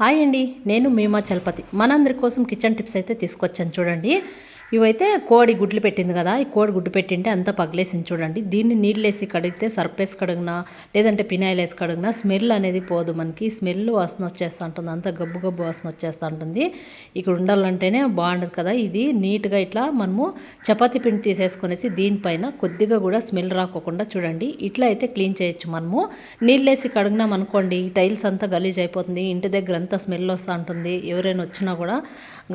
Hi అండి నేను మీమా చలపతి. మనందరి కోసం కిచెన్ టిప్స్ అయితే తీసుకొచ్చాను. చూడండి. ఇవైతే కోడి గుడ్లు పెట్టింది కదా ఈ కోడి గుడ్డు పెట్టింటే అంతా పగిలేసింది చూడండి. దీన్ని నీళ్ళు వేసి కడిగితే సర్పేసి కడిగినా లేదంటే పినాయిల్ వేసి కడిగినా స్మెల్ అనేది పోదు మనకి. స్మెల్ వాసన వచ్చేస్తూ ఉంటుంది అంతా గబ్బు గబ్బు వాసన వచ్చేస్తూ ఉంటుంది. ఇక్కడ ఉండాలంటేనే బాగుండదు కదా ఇది. నీట్గా ఇట్లా మనము చపాతీ పిండి తీసేసుకునేసి దీనిపైన కొద్దిగా కూడా స్మెల్ రాకోకుండా చూడండి. ఇట్లా అయితే క్లీన్ చేయొచ్చు మనము. నీళ్ళు వేసి కడిగినాం అనుకోండి టైల్స్ అంతా గలీజ్ అయిపోతుంది ఇంటి దగ్గర అంతా స్మెల్ వస్తూ ఉంటుంది ఎవరైనా వచ్చినా కూడా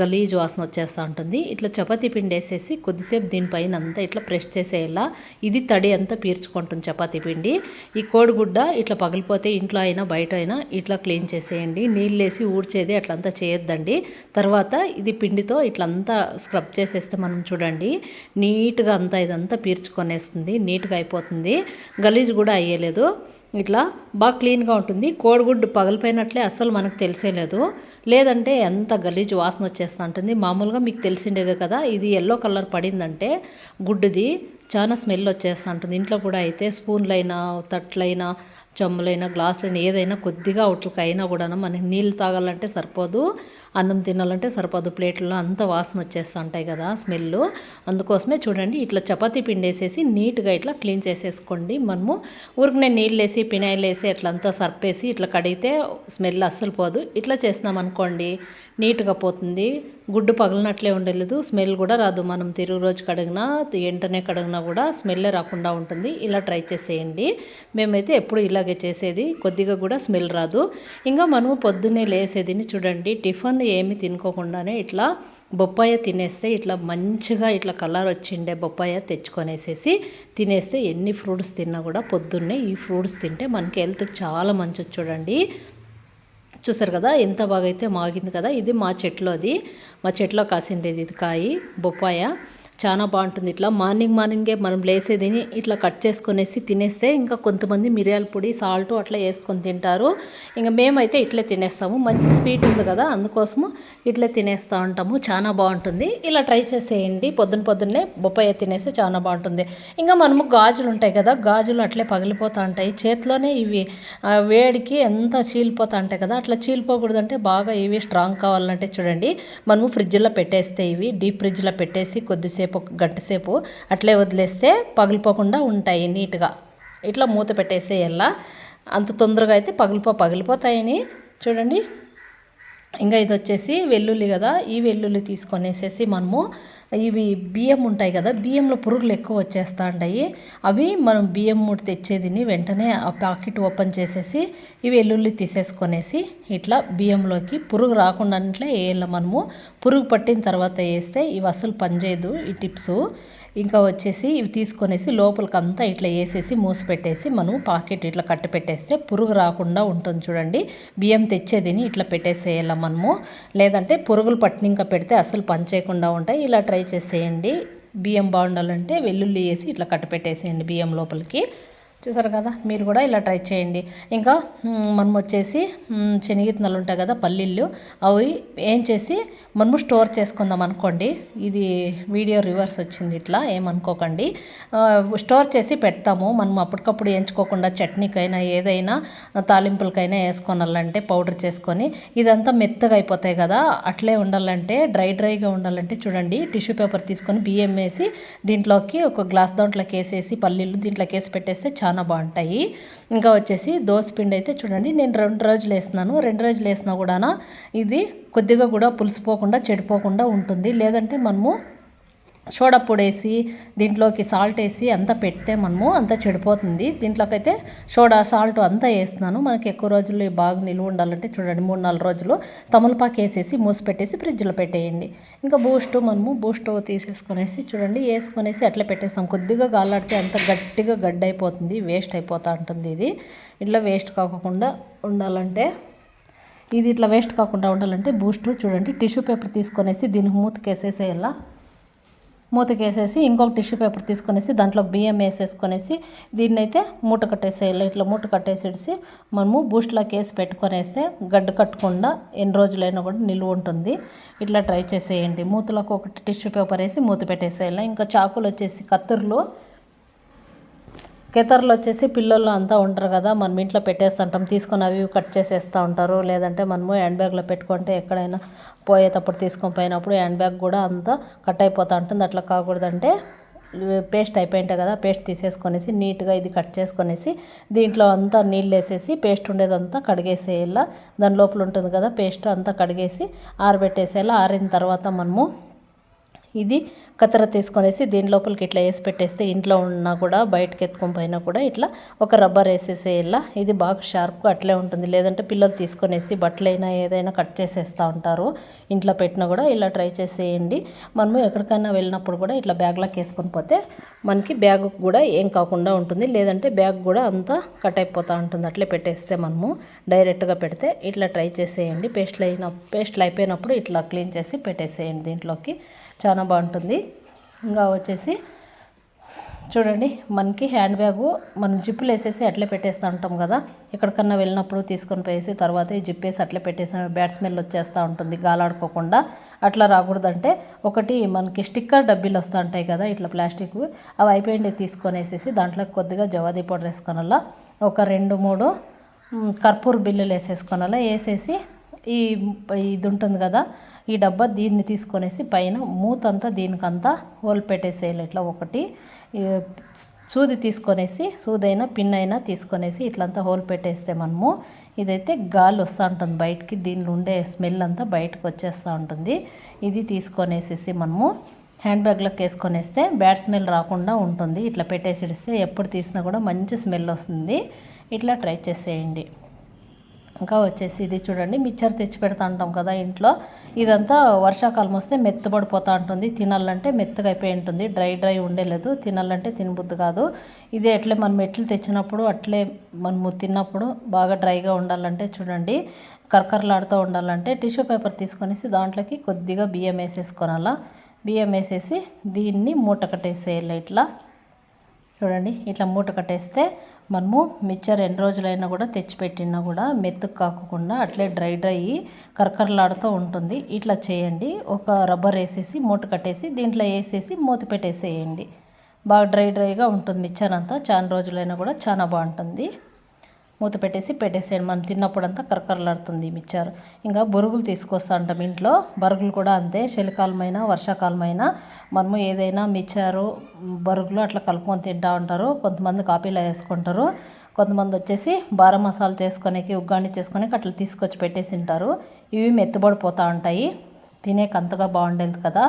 గలీజ్ వాసన వచ్చేస్తూ ఉంటుంది. ఇట్లా చపాతీ పిండి వేసేసి కొద్దిసేపు దీనిపైన అంతా ఇట్లా ప్రెస్ చేసేయాలా ఇది తడి అంతా పీర్చుకుంటుంది చపాతీ పిండి. ఈ కోడిగుడ్డ ఇట్లా పగిలిపోతే ఇంట్లో అయినా బయట అయినా ఇట్లా క్లీన్ చేసేయండి. నీళ్ళు వేసి ఊడ్చేది అట్లంతా చేయొద్దండి. తర్వాత ఇది పిండితో ఇట్లంతా స్క్రబ్ చేసేస్తే మనం చూడండి నీట్గా అంతా ఇదంతా పీర్చుకొనేస్తుంది నీట్గా అయిపోతుంది. గలీజ్ కూడా అయ్యలేదు. ఇట్లా బాగా క్లీన్గా ఉంటుంది. కోడిగుడ్డు పగిలిపోయినట్లే అస్సలు మనకు తెలిసేలేదు లేదంటే ఎంత గలీజు వాసన వచ్చేస్తూ ఉంటుంది. మామూలుగా మీకు తెలిసిండేదే కదా ఇది ఎల్లో కలర్ పడిందంటే గుడ్డుది చాలా స్మెల్ వచ్చేస్తూ ఉంటుంది. ఇంట్లో కూడా అయితే స్పూన్లైనా తట్లైనా చెమ్ములైనా గ్లాసులైనా ఏదైనా కొద్దిగా అయినా కూడా మనకి నీళ్ళు తాగాలంటే సరిపోదు. అన్నం తినాలంటే సరిపోదు. ప్లేట్లో అంత వాసన వచ్చేస్తూ ఉంటాయి కదా స్మెల్ అందుకోసమే చూడండి ఇట్లా చపాతీ పిండి వేసేసి నీట్గా ఇట్లా క్లీన్ చేసేసుకోండి. మనము ఊరికి నీళ్ళు వేసి పినాయిల్ వేసి ఇట్లా అంతా సర్పేసి ఇట్లా కడిగితే స్మెల్ అస్సలు పోదు. ఇట్లా చేసినాం అనుకోండి నీట్గా పోతుంది. గుడ్డు పగిలినట్లే ఉండలేదు. స్మెల్ కూడా రాదు. మనం తిరుగు రోజు కడిగినా వెంటనే కడిగినా కూడా స్మెల్లే రాకుండా ఉంటుంది. ఇలా ట్రై చేసేయండి. మేమైతే ఎప్పుడు ఇలాగే చేసేది. కొద్దిగా కూడా స్మెల్ రాదు. ఇంకా మనము పొద్దున్నే లేసేదిని చూడండి. టిఫిన్ ఏమి తినుకోకుండానే ఇట్లా బొప్పాయ తినేస్తే ఇట్లా మంచిగా ఇట్లా కలర్ వచ్చిండే బొప్పాయ తెచ్చుకొనేసేసి తినేస్తే ఎన్ని ఫ్రూట్స్ తిన్నా కూడా పొద్దున్నే ఈ ఫ్రూట్స్ తింటే మనకి హెల్త్కి చాలా మంచిది చూడండి. చూసారు కదా ఎంత బాగా అయితే మాగింది కదా ఇది మా చెట్లో అది. మా చెట్లో కాసిండేది ఇది కాయి బొప్పాయ. చాలా బాగుంటుంది. ఇట్లా మార్నింగ్ మార్నింగే మనం లేసేది ఇట్లా కట్ చేసుకునేసి తినేస్తే ఇంకా కొంతమంది మిరియాల పొడి సాల్ట్ అట్లా వేసుకొని తింటారు. ఇంకా మేమైతే ఇట్లే తినేస్తాము. మంచి స్వీట్ ఉంది కదా అందుకోసము ఇట్లే తినేస్తూ ఉంటాము. చాలా బాగుంటుంది. ఇలా ట్రై చేసేయండి. పొద్దున పొద్దున్నే బొప్పాయి తినేస్తే చాలా బాగుంటుంది. ఇంకా మనము గాజులు ఉంటాయి కదా గాజులు అట్లే పగిలిపోతూ ఉంటాయి. చేతిలోనే ఇవి వేడికి ఎంత చీలిపోతూ ఉంటాయి కదా అట్లా చీలిపోకూడదంటే బాగా ఇవి స్ట్రాంగ్ కావాలంటే చూడండి. మనము ఫ్రిడ్జ్లో పెట్టేస్తే ఇవి డీప్ ఫ్రిడ్జ్లో పెట్టేసి కొద్దిసేపు సేపు ఒక గంట సేపు అట్లే వదిలేస్తే పగిలిపోకుండా ఉంటాయి నీట్గా. ఇట్లా మూత పెట్టేసేయల్లా అంత తొందరగా అయితే పగిలిపో పగిలిపోతాయని. చూడండి. ఇంకా ఇది వచ్చేసి వెల్లుల్లి కదా ఈ వెల్లుల్లి తీసుకొనేసేసి మనము ఇవి బియ్యం ఉంటాయి కదా బియ్యంలో పురుగులు ఎక్కువ వచ్చేస్తూ ఉంటాయి అవి మనం బియ్యం మూడు తెచ్చేదిని వెంటనే ఆ ప్యాకెట్ ఓపెన్ చేసేసి ఇవి వెల్లుల్లి తీసేసుకొనేసి ఇట్లా బియ్యంలోకి పురుగు రాకుండా వేయాలి మనము పురుగు పట్టిన తర్వాత వేస్తే ఇవి అసలు పనిచేయదు ఈ టిప్స్. ఇంకా వచ్చేసి ఇవి తీసుకొనేసి లోపలికంతా ఇట్లా వేసేసి మూసి పెట్టేసి మనం పాకెట్ ఇట్లా కట్టి పెట్టేస్తే పురుగు రాకుండా ఉంటుంది చూడండి. బియ్యం తెచ్చేదిని ఇట్లా పెట్టేసేయాలి మనము. లేదంటే పురుగులు పట్టిన ఇంకా పెడితే అసలు పని చేయకుండా ఉంటాయి. ఇలా ట్రై చేసేయండి. బియ్యం బాగుండాలంటే వెల్లుల్లి వేసి ఇట్లా కట్టి పెట్టేసేయండి బియ్యం లోపలికి. చూసారు కదా? మీరు కూడా ఇలా ట్రై చేయండి. ఇంకా మనం వచ్చేసి శనగిత్తనాలు ఉంటాయి కదా పల్లీలు అవి ఏం చేసి మనము స్టోర్ చేసుకుందాం అనుకోండి. ఇది వీడియో రివర్స్ వచ్చింది ఇట్లా ఏమనుకోకండి. స్టోర్ చేసి పెడతాము. మనం అప్పటికప్పుడు ఎంచుకోకుండా చట్నీకైనా ఏదైనా తాలింపులకైనా వేసుకోనాలంటే పౌడర్ చేసుకొని ఇదంతా మెత్తగా అయిపోతాయి కదా. అట్లే ఉండాలంటే డ్రై డ్రైగా ఉండాలంటే చూడండి టిష్యూ పేపర్ తీసుకొని బియ్యం వేసి దీంట్లోకి ఒక గ్లాస్ దాంట్లోకి వేసేసి పల్లీలు దీంట్లోకి వేసి పెట్టేస్తే చాలా. చాలా బాగుంటాయి. ఇంకా వచ్చేసి పిండి అయితే చూడండి నేను రెండు రోజులు వేస్తున్నాను. రెండు రోజులు వేసినా కూడా ఇది కొద్దిగా కూడా పులిసిపోకుండా చెడిపోకుండా ఉంటుంది. లేదంటే మనము సోడా పొడి వేసి దీంట్లోకి సాల్ట్ వేసి అంతా పెడితే మనము అంతా చెడిపోతుంది. దీంట్లోకైతే సోడా సాల్ట్ అంతా వేస్తున్నాను. మనకి ఎక్కువ రోజులు బాగా నిలువ ఉండాలంటే చూడండి మూడు నాలుగు రోజులు తమలపాకు వేసేసి మూసి పెట్టేసి ఫ్రిడ్జ్లో పెట్టేయండి. ఇంకా బూస్ట్ మనము బూస్ట్ తీసేసుకొనేసి చూడండి వేసుకొనేసి అట్లా పెట్టేస్తాం. కొద్దిగా గాలాడితే అంత గట్టిగా గడ్డ అయిపోతుంది వేస్ట్ అయిపోతూ ఉంటుంది ఇది. ఇట్లా వేస్ట్ కాకుండా ఉండాలంటే ఇది ఇట్లా వేస్ట్ కాకుండా ఉండాలంటే బూస్ట్ చూడండి టిష్యూ పేపర్ తీసుకొనేసి దీనికి మూతకేసేసేయాల? మూతకేసేసి ఇంకొక టిష్యూ పేపర్ తీసుకొనేసి దాంట్లో బియ్యం వేసేసుకొనేసి దీన్ని అయితే మూట కట్టేసేయాలి ఇట్లా మూట కట్టేసేసి మనము బూస్ట్లోకి వేసి పెట్టుకొనేస్తే గడ్డ కట్టకుండా ఎన్ని రోజులైనా కూడా నిలువ ఉంటుంది. ఇట్లా ట్రై చేసేయండి. మూతలకు ఒకటి టిష్యూ పేపర్ వేసి మూత పెట్టేసేయాలి. ఇంకా చాకులు వచ్చేసి కత్తుర్లు కేతర్లు వచ్చేసి పిల్లలు అంతా ఉంటారు కదా మనం ఇంట్లో పెట్టేస్తుంటాం తీసుకొని అవి కట్ చేసేస్తూ ఉంటారు. లేదంటే మనము హ్యాండ్ బ్యాగ్లో పెట్టుకుంటే ఎక్కడైనా పోయేటప్పుడు తీసుకొని పోయినప్పుడు హ్యాండ్ బ్యాగ్ కూడా అంతా కట్ అయిపోతూ ఉంటుంది. అట్లా కాకూడదంటే పేస్ట్ అయిపోయింటాయి కదా పేస్ట్ తీసేసుకొనేసి నీట్గా ఇది కట్ చేసుకొనేసి దీంట్లో అంతా నీళ్ళు వేసేసి పేస్ట్ ఉండేదంతా కడిగేసేయాల దాని లోపల ఉంటుంది కదా పేస్ట్ అంతా కడిగేసి ఆరబెట్టేసేయాల ఆరిన తర్వాత మనము ఇది కత్తెర తీసుకొనేసి దీని లోపలికి ఇట్లా వేసి పెట్టేస్తే ఇంట్లో ఉన్నా కూడా బయటకు ఎత్తుకొని పోయినా కూడా ఇట్లా ఒక రబ్బర్ వేసేసేలా ఇది బాగా షార్ప్గా అట్లే ఉంటుంది. లేదంటే పిల్లలు తీసుకొనేసి బట్టలైనా ఏదైనా కట్ చేసేస్తూ ఉంటారు. ఇంట్లో పెట్టినా కూడా ఇలా ట్రై చేసేయండి. మనము ఎక్కడికైనా వెళ్ళినప్పుడు కూడా ఇట్లా బ్యాగ్లోకి వేసుకొని పోతే మనకి బ్యాగ్ కూడా ఏం కాకుండా ఉంటుంది. లేదంటే బ్యాగ్ కూడా అంతా కట్ అయిపోతూ ఉంటుంది. అట్లే పెట్టేస్తే మనము డైరెక్ట్గా పెడితే ఇట్లా ట్రై చేసేయండి. పేస్ట్లు అయిన పేస్ట్లు అయిపోయినప్పుడు ఇట్లా క్లీన్ చేసి పెట్టేసేయండి దీంట్లోకి. చాలా బాగుంటుంది. ఇంకా వచ్చేసి చూడండి మనకి హ్యాండ్ బ్యాగు మనం జిప్పులు వేసేసి అట్లే పెట్టేస్తూ ఉంటాం కదా. ఎక్కడికన్నా వెళ్ళినప్పుడు తీసుకొని పోయేసి తర్వాత ఈ జిప్ వేసి అట్లే పెట్టేసి బ్యాట్ స్మెల్ వచ్చేస్తూ ఉంటుంది గాలాడుకోకుండా. అట్లా రాకూడదంటే ఒకటి మనకి స్టిక్కర్ డబ్బీలు వస్తూ ఉంటాయి కదా ఇట్లా ప్లాస్టిక్. అవి అయిపోయింది తీసుకొని వేసేసి దాంట్లో కొద్దిగా జవాది పౌడర్ వేసుకోనాలా ఒక రెండు మూడు కర్పూర్ బిల్లులు వేసేసుకోనాలా వేసేసి ఈ ఇది ఉంటుంది కదా ఈ డబ్బా దీన్ని తీసుకొనేసి పైన మూతంతా దీనికంతా హోల్ పెట్టేసేయాలి ఇట్లా ఒకటి సూది తీసుకొనేసి సూదైనా పిన్ అయినా తీసుకొనేసి ఇట్లంతా హోల్ పెట్టేస్తే మనము ఇదైతే గాలి వస్తూ ఉంటుంది బయటికి దీనిలో ఉండే స్మెల్ అంతా బయటకు వచ్చేస్తూ ఉంటుంది. ఇది తీసుకొనేసేసి మనము హ్యాండ్ బ్యాగ్లోకి వేసుకొనేస్తే బ్యాడ్ స్మెల్ రాకుండా ఉంటుంది. ఇట్లా పెట్టేసి ఇస్తే ఎప్పుడు తీసినా కూడా మంచి స్మెల్ వస్తుంది. ఇట్లా ట్రై చేసేయండి. ఇంకా వచ్చేసి ఇది చూడండి మిక్చర్ తెచ్చి పెడతా ఉంటాం కదా ఇంట్లో. ఇదంతా వర్షాకాలం వస్తే మెత్తబడిపోతూ ఉంటుంది. తినాలంటే మెత్తగా అయిపోయి ఉంటుంది. డ్రై డ్రై ఉండేలేదు తినాలంటే తినబుద్ది కాదు. ఇది ఎట్లే మనం మెట్లు తెచ్చినప్పుడు అట్లే మనము తిన్నప్పుడు బాగా డ్రైగా ఉండాలంటే చూడండి కరకరలాడుతూ ఉండాలంటే టిష్యూ పేపర్ తీసుకొనేసి దాంట్లోకి కొద్దిగా బియ్యం వేసేసుకోనాలా. బియ్యం వేసేసి దీన్ని మూట కట్టేసేయాలి ఇట్లా. చూడండి ఇట్లా మూట కట్టేస్తే మనము మిక్చర్ ఎన్ని రోజులైనా కూడా తెచ్చిపెట్టినా కూడా మెత్తుకు కాకుండా అట్లే డ్రై డ్రై కరకరలాడుతూ ఉంటుంది. ఇట్లా చేయండి. ఒక రబ్బర్ వేసేసి మూట కట్టేసి దీంట్లో వేసేసి మూత పెట్టేసేయండి. బాగా డ్రై డ్రైగా ఉంటుంది మిక్చర్ అంతా. చాలా రోజులైనా కూడా చాలా బాగుంటుంది. మూత పెట్టేసి పెట్టేసేయండి. మనం తిన్నప్పుడంతా కరకరలాడుతుంది మిచ్చారు ఇంకా బొరుగులు తీసుకొస్తా ఉంటాం ఇంట్లో. బరుగులు కూడా అంతే. చలికాలమైన వర్షాకాలమైన మనము ఏదైనా మిచ్చారు బరుగులు అట్లా కలుపుకొని తింటూ ఉంటారు. కొంతమంది కాపీలో వేసుకుంటారు. కొంతమంది వచ్చేసి బార మసాలా చేసుకొనేకి ఉగ్గాని చేసుకునేకి అట్లా తీసుకొచ్చి పెట్టేసి ఉంటారు ఇవి మెత్తబడిపోతూ ఉంటాయి. తినేకి అంతగా బాగుండేది కదా.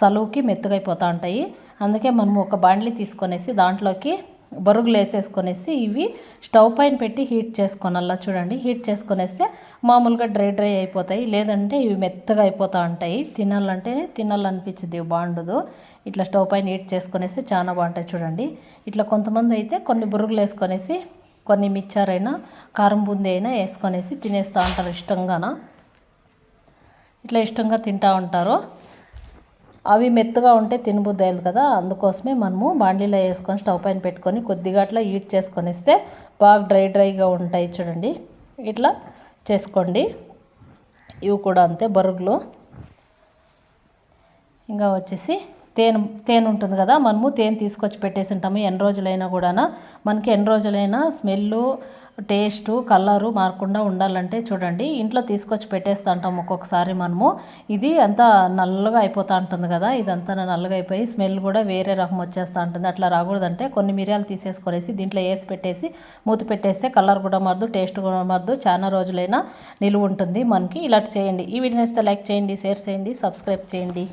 సలువుకి మెత్తగా అయిపోతూ ఉంటాయి. అందుకే మనము ఒక బాండ్లీ తీసుకొనేసి దాంట్లోకి బరుగులు వేసేసుకొనేసి ఇవి స్టవ్ పైన పెట్టి హీట్ చేసుకోనల్లా చూడండి. హీట్ చేసుకొనేస్తే మామూలుగా డ్రై డ్రై అయిపోతాయి. లేదంటే ఇవి మెత్తగా అయిపోతూ ఉంటాయి. తినాలంటే తినాలనిపించింది బాగుండదు. ఇట్లా స్టవ్ పైన హీట్ చేసుకొనేసి చాలా బాగుంటాయి చూడండి. ఇట్లా కొంతమంది అయితే కొన్ని బురుగులు వేసుకొనేసి కొన్ని మిచ్చారైనా అయినా కారం బూందీ అయినా వేసుకొనేసి తినేస్తూ ఉంటారు ఇష్టంగాన? ఇట్లా ఇష్టంగా తింటూ ఉంటారు. అవి మెత్తగా ఉంటే తినబుద్ది అయింది కదా. అందుకోసమే మనము బాండీలో వేసుకొని స్టవ్ పైన పెట్టుకొని కొద్దిగా అట్లా హీట్ చేసుకొని ఇస్తే బాగా డ్రై డ్రైగా ఉంటాయి చూడండి. ఇట్లా చేసుకోండి. ఇవి కూడా అంతే బరుగులు. ఇంకా వచ్చేసి తేనె తేనె ఉంటుంది కదా మనము తేనె తీసుకొచ్చి పెట్టేసి ఉంటాము ఎన్ని రోజులైనా కూడా మనకి ఎన్ని రోజులైనా స్మెల్లు టేస్టు కలరు మారకుండా ఉండాలంటే చూడండి ఇంట్లో తీసుకొచ్చి పెట్టేస్తూ ఉంటాం ఒక్కొక్కసారి మనము. ఇది అంతా నల్లగా అయిపోతూ ఉంటుంది కదా ఇదంతా నల్లగా అయిపోయి స్మెల్ కూడా వేరే రకం వచ్చేస్తూ ఉంటుంది అట్లా రాకూడదంటే కొన్ని మిరియాలు తీసేసుకొనేసి దీంట్లో వేసి పెట్టేసి మూత పెట్టేస్తే కలర్ కూడా మారదు టేస్ట్ కూడా మారదు చాలా రోజులైనా నిలువ ఉంటుంది మనకి. ఇలా చేయండి. ఈ వీడియో లైక్ చేయండి షేర్ చేయండి సబ్స్క్రైబ్ చేయండి.